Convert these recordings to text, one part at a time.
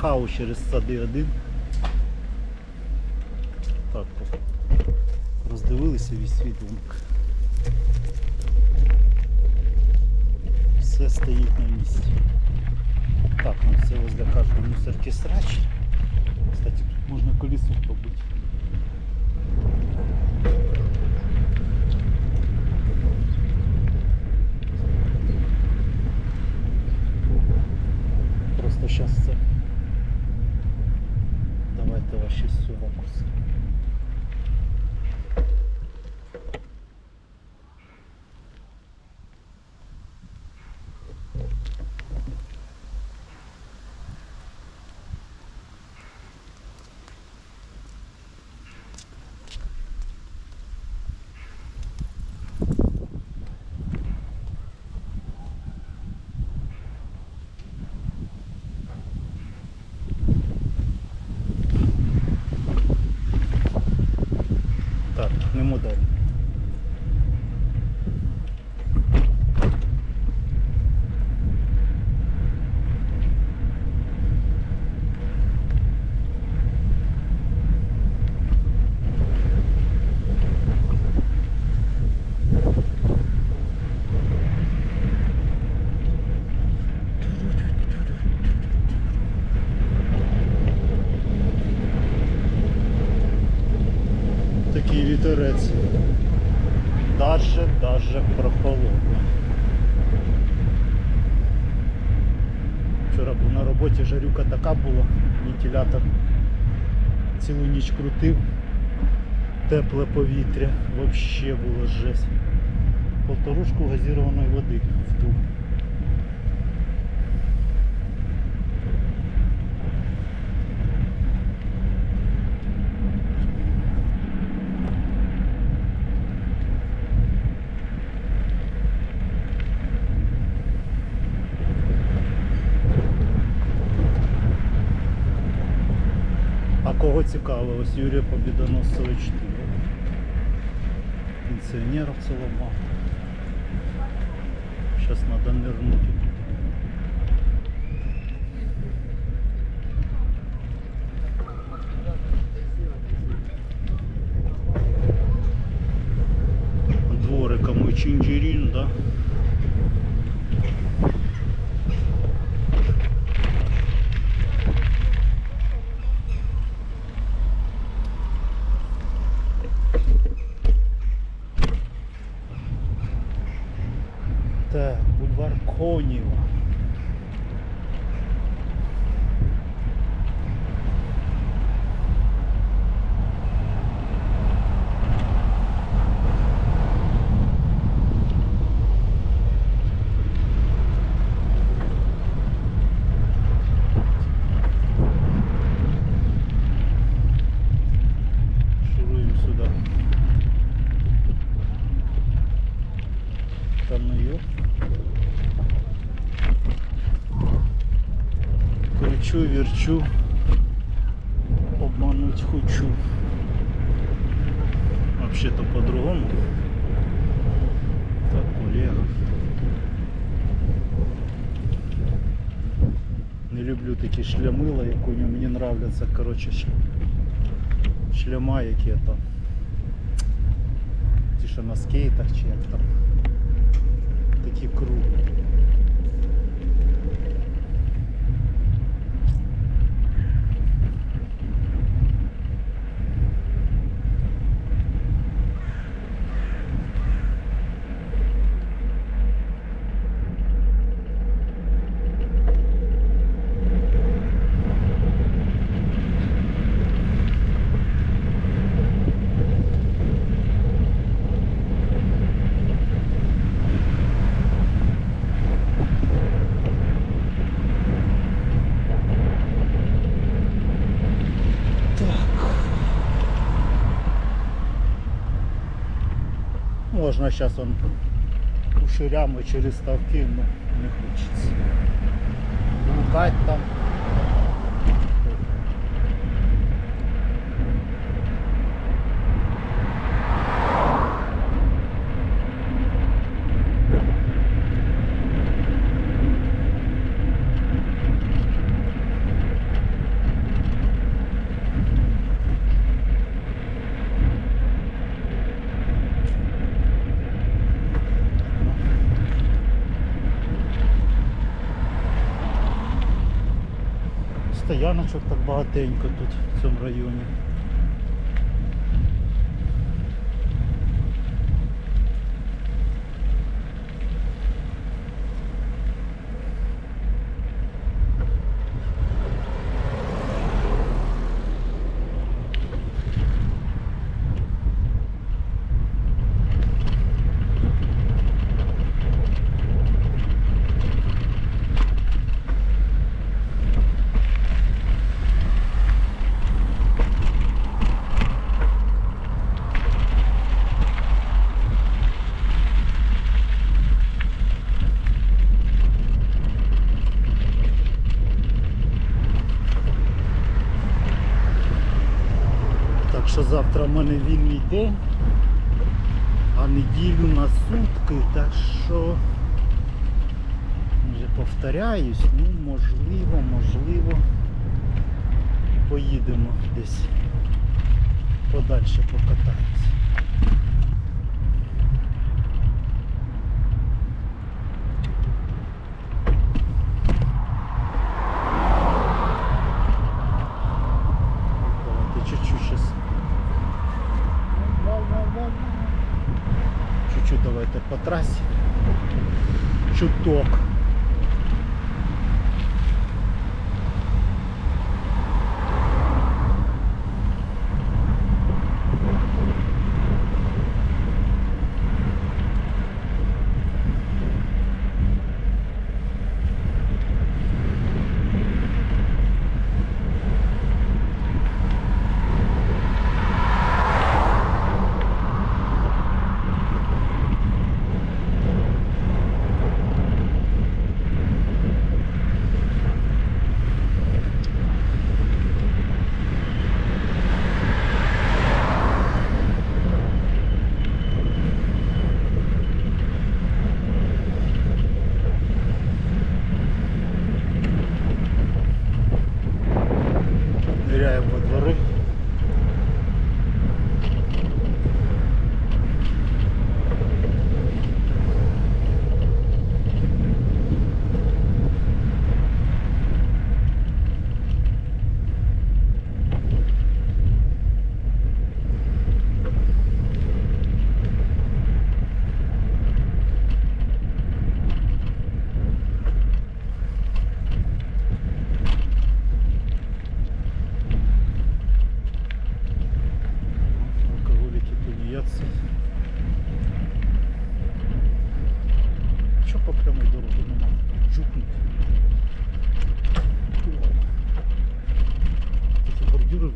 Ахау через сади один. Так, роздивилися весь свій. Все стоїть на місці. Так, ну це возле кожного мусорки срач. Кстати, тут можна колесо побити. Цілу ніч крутив. Тепле повітря, вообще було жесть. Полторушку газірованої води вдув. А кого цікаво, ось Юрія Побідоносович Тура. Пенсіонерів цілома. Зараз треба нирнути. Двориком и чинджерин, да? Верчу, обмануть хочу. Вообще-то по-другому. Так, колега. Не люблю такі шлямила, як у нього. Мені нравляться, коротше, шляма, які то. Ті, що на скейтах чи як там. Такі круглі. Можна зараз он кушерями через ставки, але не хочеться. Лукать там. Стояночок так багатенько тут в цьому районі. Завтра в мене вільний день, а неділю на сутки, так що вже повторяюсь, ну можливо, можливо, поїдемо десь подальше покатаємось.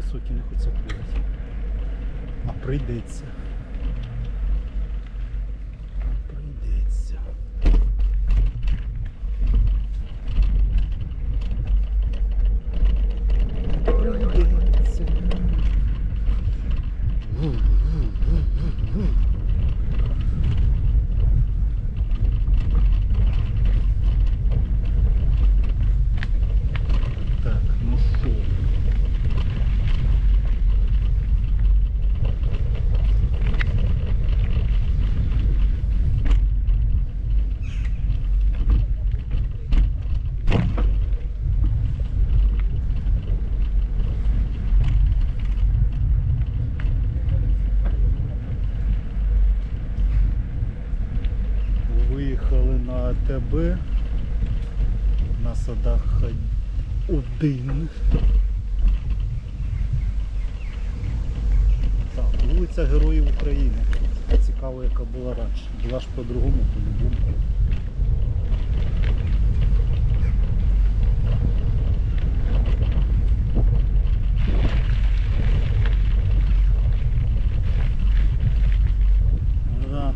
Високі не хочеться плювати. А прийдеться. А прийдеться. Прийдеться. Так, ну що? Виїхали на АТБ на садах один. Так, вулиця Героїв України. Цікаво, яка була раніше. Була ж по-другому, по-любому.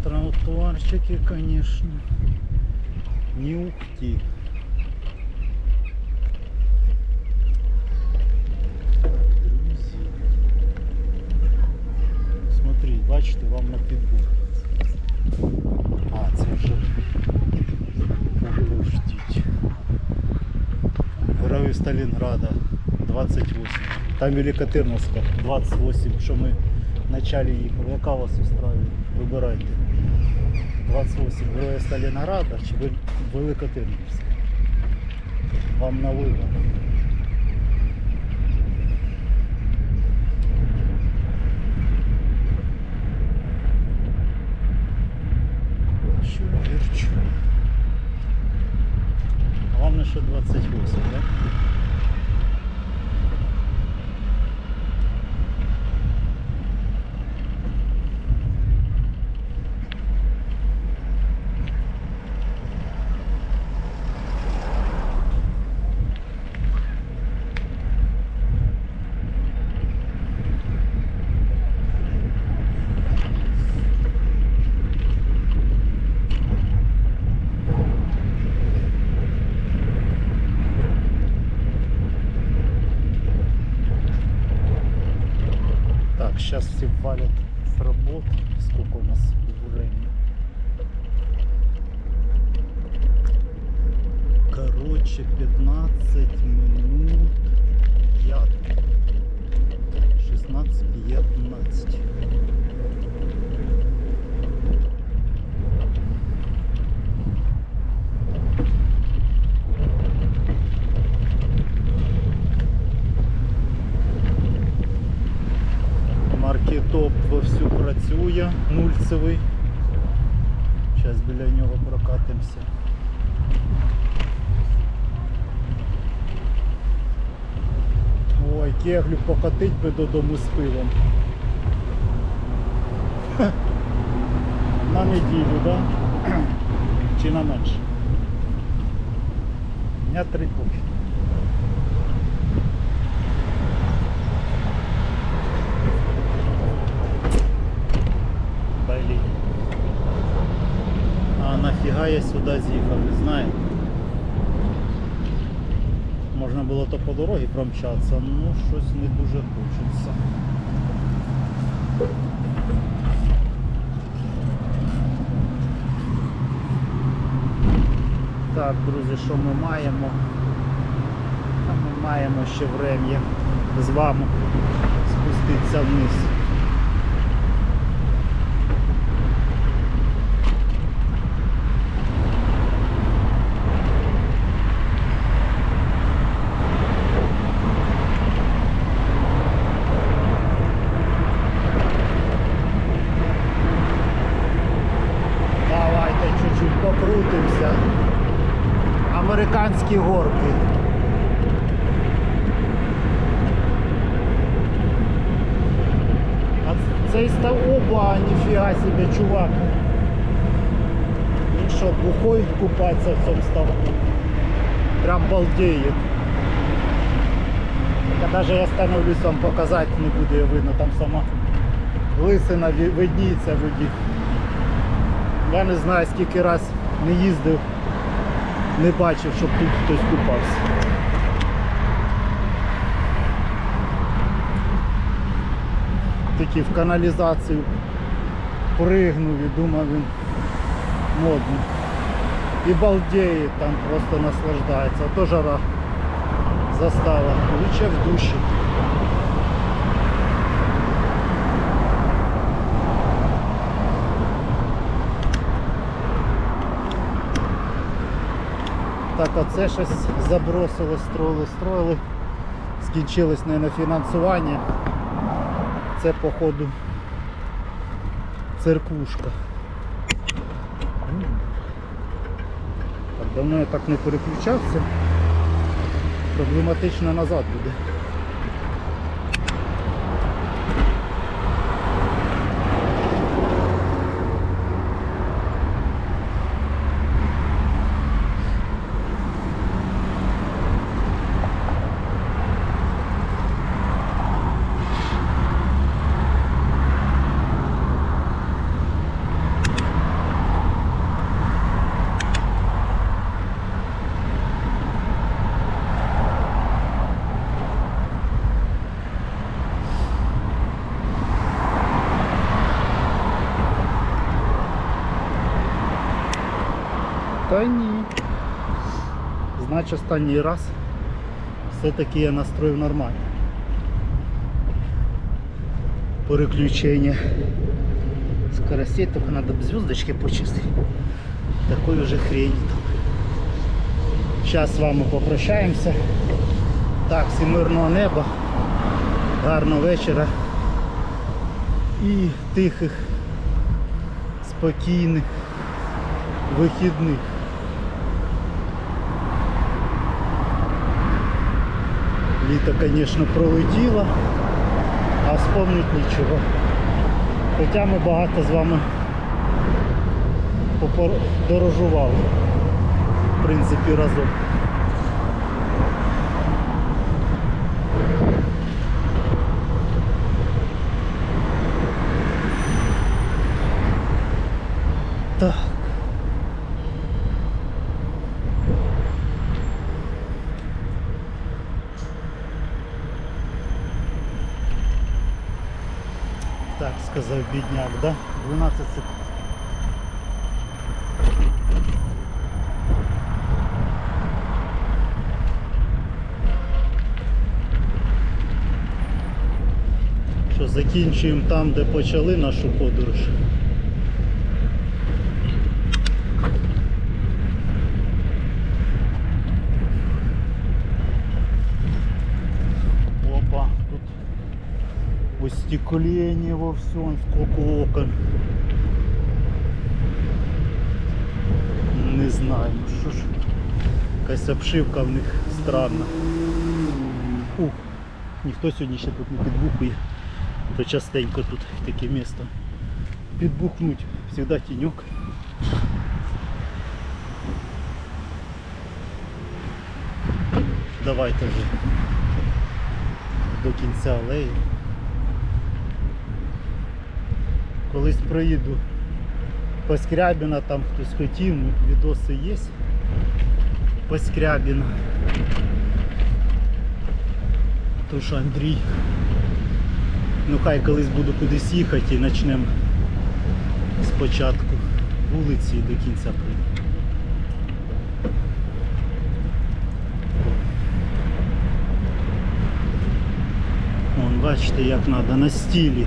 Тротуарчики, конечно. Не ухти. Так, друзі. Смотри, бачите, вам на підбор. А, це вже подождіть. Герої Сталінграда 28. Там Великотирновська 28, що ми в началі їхали. Яка вас устраиває? Вибирайте. 28, Героя Сталінграда чи Великотирнівська. Вам на вибір. Главное, що 28, так? Да? Валят с работы. Сколько у нас времени? Короче, 15 минут. Я 16 нульцевий. Зараз біля нього прокатимося. Ой, кеглю покатить би додому з пивом. На неділю, да? Чи на менше? Дня три поки. Блін. А сюди з'їхав, знаю. Можна було то по дорозі промчатися, ну щось не дуже хочеться. Так, друзі, що ми маємо? Ми маємо ще врем'я з вами спуститися вниз. Давайте чуть-чуть покрутимося. Американські горки. А цей оба, ніфіга себе, чувак. Він що, бухой купатися в цьому ставку? Прям балдеє. Та навіть я становлюсь вам показати, не буде видно, там сама лисина видніється в воді. Я не знаю скільки раз не їздив, не бачив, щоб тут хтось купався. Такі в каналізацію пригнув і думав він модний. І балдеє там просто наслаждається. А то жара застала. Лучше в душі. Так, оце щось забросили, строїли, строїли. Скінчилось на фінансування. Це походу церквушка. Так, давно я так не переключався. Проблематично назад буде. Та ні. Значить останній раз все-таки я настроїв нормально. Переключення скоростей, только надо б звездочки почистити. Такой уже хрень там. Зараз з вами попрощаємося. Так, всім мирного неба, гарного вечора і тихих, спокійних вихідних. Літо, звісно, пролетіло, а вспомнити нічого. Хоча ми багато з вами подорожували, в принципі, разом. Так. Так сказав бідняк, да? 12 секунд. Що закінчуємо там, де почали нашу подорож. Опа, тут остекление во всем, сколько окон. Не знаю, ну що ж. Якась обшивка в них странна. Ух, ніхто сьогодні ще тут не підбухує. То частенько тут таке місто. Підбухнуть, завжди тіньок. Давайте вже до кінця алеї. Колись проїду по Скрябіна, там хтось хотів, відоси є по Скрябіна. Тож Андрій. Ну хай колись буду кудись їхати і почнемо спочатку вулиці і до кінця прийду. Вон, бачите, як треба на стілі.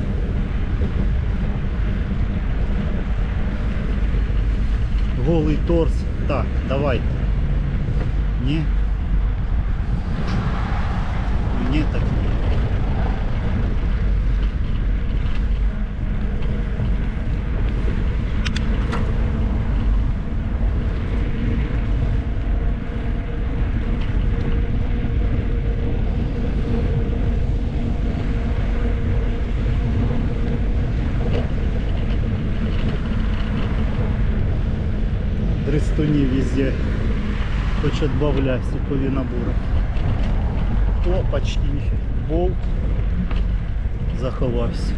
Голий торс. Так, давайте. Ні так ні. Дрестуни везде. Хоть отбавляй супові набори. О, почти. Болт заховався.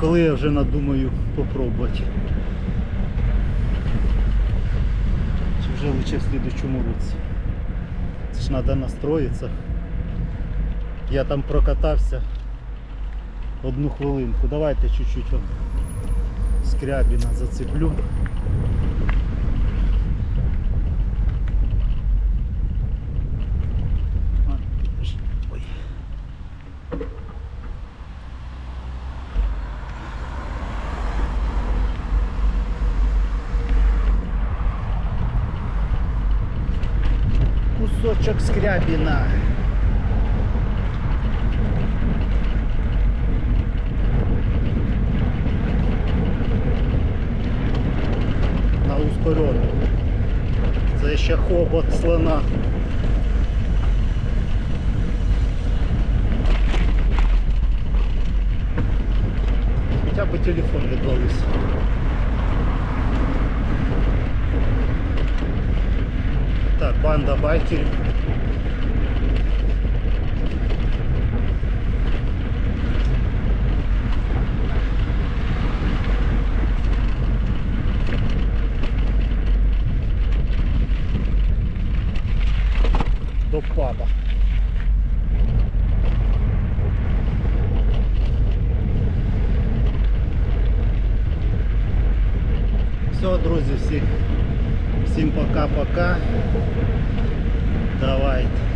Коли я вже надумаю попробувати. Чи вже лише в слідучому році. Це ж треба настроїтися. Я там прокатався одну хвилинку. Давайте чуть-чуть скрябіна зацеплю. Скрябина. На ускорену. Це ще хобот слона. Хоча б телефон відвалився. Так, банда байкерів. водопадах. Все, друзья, всіх, всім пока-пока. Давайте.